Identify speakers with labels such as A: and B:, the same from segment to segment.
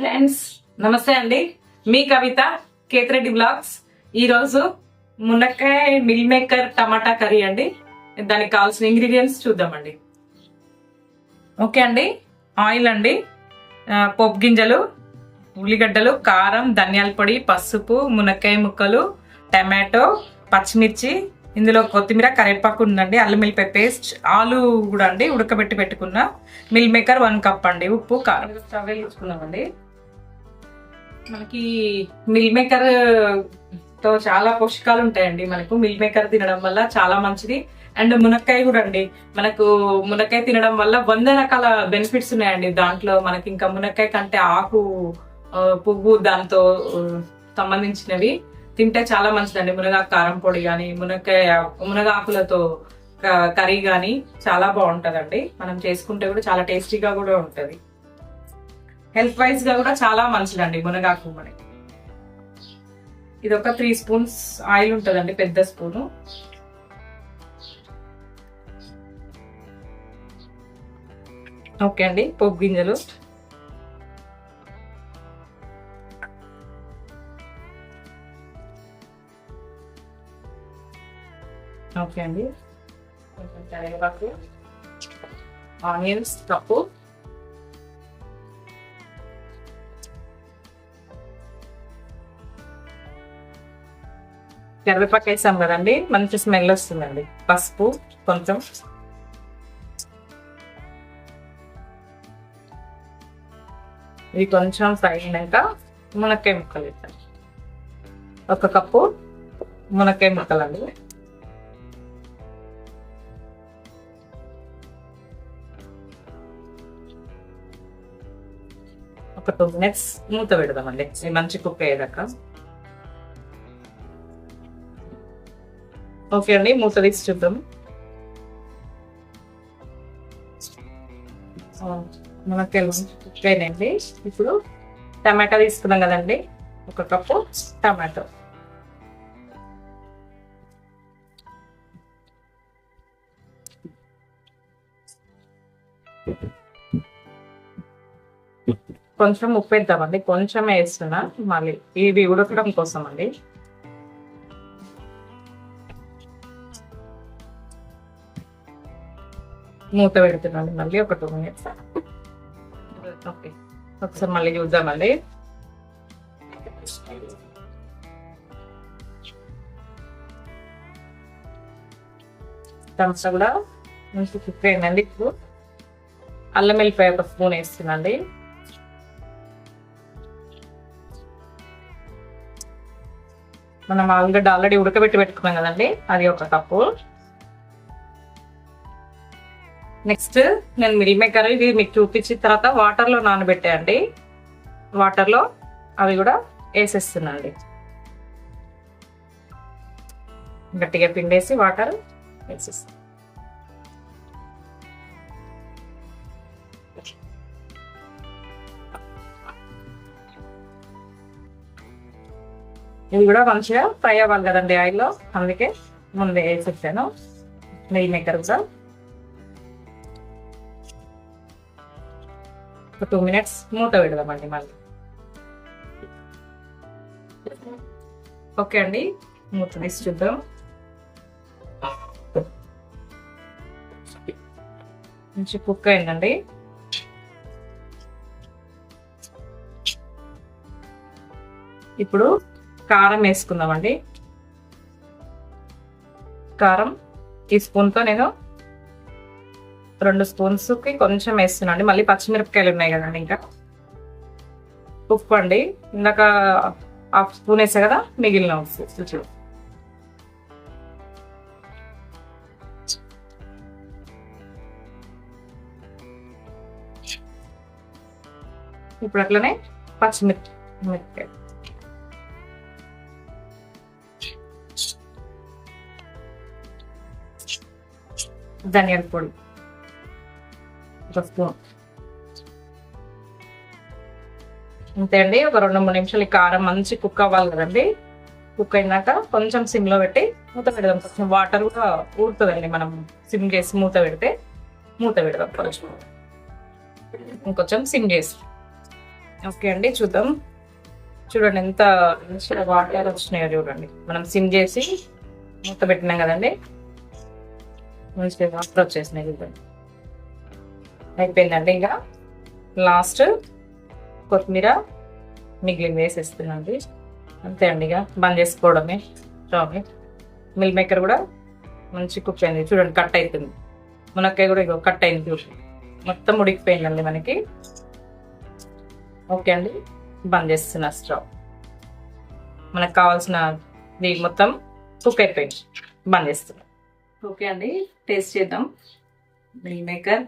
A: Friends నమస్తే అండి. మీ కవిత కేతిరెడ్డి బ్లాగ్స్. ఈరోజు మునక్కాయ మిల్ మేకర్ టమాటా కర్రీ అండి. దానికి కావాల్సిన ఇంగ్రీడియంట్స్ చూద్దామండి. ఓకే అండి. ఆయిల్ అండి. పోపు గింజలు ఉల్లిగడ్డలు కారం ధనియాల పొడి పసుపు మునక్కాయ ముక్కలు టమాటో పచ్చిమిర్చి ఇందులో కొత్తిమీర కరివేపాకు ఉందండి. అల్లం వెల్లిపాయ పేస్ట్ ఆలు కూడా అండి. ఉడకబెట్టి పెట్టుకున్న మిల్ మేకర్ వన్ కప్ అండి. ఉప్పు కారం. స్టవ్ వేయించుకున్నామండి మనకి మిల్ మేకర్తో చాలా పోషకాలు ఉంటాయండి. మనకు మిల్ మేకర్ తినడం వల్ల చాలా మంచిది. అండ్ మునక్కాయ కూడా అండి. మనకు మునక్కాయ తినడం వల్ల వంద రకాల బెనిఫిట్స్ ఉన్నాయండి. దాంట్లో మనకి ఇంకా మునక్కాయ కంటే ఆకు పువ్వు దాంతో సంబంధించినవి తింటే చాలా మంచిదండి. మునగాకు కారం పొడి కానీ మునక్కాయ మునగాకులతో క- కర్రీ కానీ చాలా బాగుంటదండి. మనం చేసుకుంటే కూడా చాలా టేస్టీగా కూడా ఉంటుంది. హెల్త్ వైజ్గా కూడా చాలా మంచిదండి మునగాకు మనకి ఇది ఒక త్రీ స్పూన్స్ ఆయిల్ ఉంటుందండి పెద్ద స్పూను. ఓకే అండి పోపు గింజలు. ఓకే అండి. కొంచెం కరివేపాకు ఆనియన్స్ కప్పు కరివేపాకు వేసాం కదండి మంచి స్మెల్ వస్తుందండి. పసుపు కొంచెం. ఇది కొంచెం ఫ్రై అయినాక మునక్కాయ ముక్కలు వేసాం ఒక కప్పు మునక్కాయ ముక్కలు అండి ఒక టూ మినిట్స్ మూత పెడదామండి. మంచి కుక్ అయ్యేదాకా. ఓకే అండి మూత తీసి చూద్దాం మనకు తెలుసు. ఇప్పుడు టమాటా తీసుకున్నాం కదండి. ఒక కప్పు టమాటో. కొంచెం ఉప్పు వేద్దామండి. కొంచెం వేస్తున్నా మళ్ళీ ఇవి ఉడకడం కోసం అండి మూత పెడుతున్నాను మళ్ళీ ఒక టూ మినిట్స్. ఓకే. ఒకసారి మళ్ళీ చూద్దామండి టమాటా కూడా. మంచి కుక్ అయిందండి ఇప్పుడు? అల్లం వెల్లిపాయ ఒక స్పూన్ వేస్తున్నాండి మనం ఆలుగడ్డ ఆల్రెడీ ఉడకబెట్టి పెట్టుకున్నాం కదండి అది ఒక కప్పు. నెక్స్ట్ నేను మిల్ మేకర్ ఇది మీకు చూపించిన తర్వాత వాటర్లో నానబెట్టేయండి వాటర్లో అవి కూడా వేసేస్తున్నాండి గట్టిగా పిండేసి వాటర్ వేసేస్తాం ఇవి కూడా మంచిగా ఫ్రై అవ్వాలి కదండి ఆయిల్లో. అందుకే ముందే వేసేసాను. నెయ్యి మేకర్ కూడా ఒక టూ మినిట్స్ మూత పెడదామండి మళ్ళీ. ఓకే అండి మూత తీసి చూద్దాం. మంచి కుక్ అయిందండి. ఇప్పుడు కారం వేసుకుందామండి. కారం ఈ స్పూన్తో నేను రెండు స్పూన్స్కి కొంచెం వేస్తున్నాను మళ్ళీ పచ్చిమిరపకాయలు ఉన్నాయి కదండి ఇంకా. ఉప్పు అండి ఇందాక హాఫ్ స్పూన్ వేసా కదా మిగిలిన ఉప్పు. ఇప్పుడు అట్లనే పచ్చిమిర్చి మిరపకాయ ధనియాల పొడి. ఒక స్పూన్ అంతే అండి. ఒక రెండు మూడు నిమిషాలు ఈ కారం మంచి కుక్ అవ్వాలి కదండి. కుక్ అయినాక కొంచెం సిమ్లో పెట్టి మూత పెడదాం. కొంచెం వాటర్ కూడా ఊరుతుందండి మనం సిమ్ చేసి మూత పెడితే. మూత పెడదాం కొంచెం. ఇంకొంచెం సిమ్ చేసి. ఓకే అండి చూద్దాం. చూడండి ఎంత మంచిగా వాటర్ వచ్చినాయో చూడండి. మనం సిమ్ చేసి మూత పెట్టినాం కదండి. మంచిగా వాటర్ వచ్చేసినాయి చూడండి. అయిపోయిందండి ఇంకా. లాస్ట్ కొత్తిమీర మిగిలిన వేసేస్తున్నాండి అంతే అండి ఇక బంద్ చేసుకోవడమే స్టవ్ మిల్ మేకర్ కూడా మంచి కుక్ అయింది చూడండి కట్ అవుతుంది మునక్కాయ కూడా ఇగో కట్ అయింది చూడండి మొత్తం ఉడికిపోయిందండి మనకి. ఓకే అండి బంద్ చేస్తున్నా స్టవ్. మనకు కావాల్సిన మొత్తం కుక్ అయిపోయింది. బంద్ చేస్తున్నాం. ఓకే అండి టేస్ట్ చేద్దాం. మిల్ మేకర్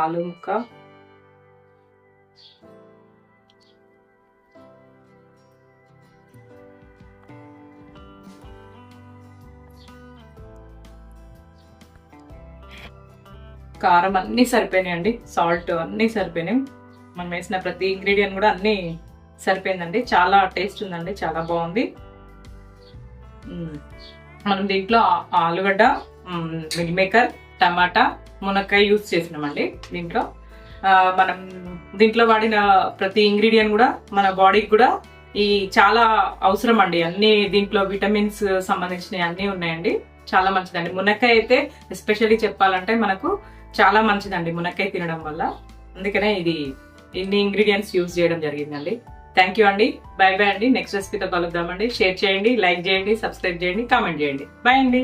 A: ఆలు ముక్క కారం అన్నీ సరిపోయినాయండి సాల్ట్ అన్నీ సరిపోయినాయి. మనం వేసిన ప్రతి ఇంగ్రీడియంట్ కూడా అన్నీ సరిపోయిందండి. చాలా టేస్ట్ ఉందండి. చాలా బాగుంది. మనం దీంట్లో ఆలుగడ్డ మిల్ మేకర్ టమాటా మునక్కాయ యూస్ చేసినామండి దీంట్లో. మనం దీంట్లో వాడిన ప్రతి ఇంగ్రీడియంట్ కూడా మన బాడీకి కూడా ఈ చాలా అవసరం అండి. అన్ని దీంట్లో విటమిన్స్ సంబంధించినవి అన్నీ ఉన్నాయండి. చాలా మంచిదండి. మునక్కాయ అయితే ఎస్పెషల్లీ చెప్పాలంటే మనకు చాలా మంచిదండి మునక్కాయ తినడం వల్ల. అందుకనే ఇది ఇన్ని ఇంగ్రీడియంట్స్ యూజ్ చేయడం జరిగిందండి. థ్యాంక్ యూ అండి. బై బై అండి. నెక్స్ట్ రెసిపీతో కలుద్దామండి. షేర్ చేయండి లైక్ చేయండి సబ్స్క్రైబ్ చేయండి కామెంట్ చేయండి. బాయ్ అండి.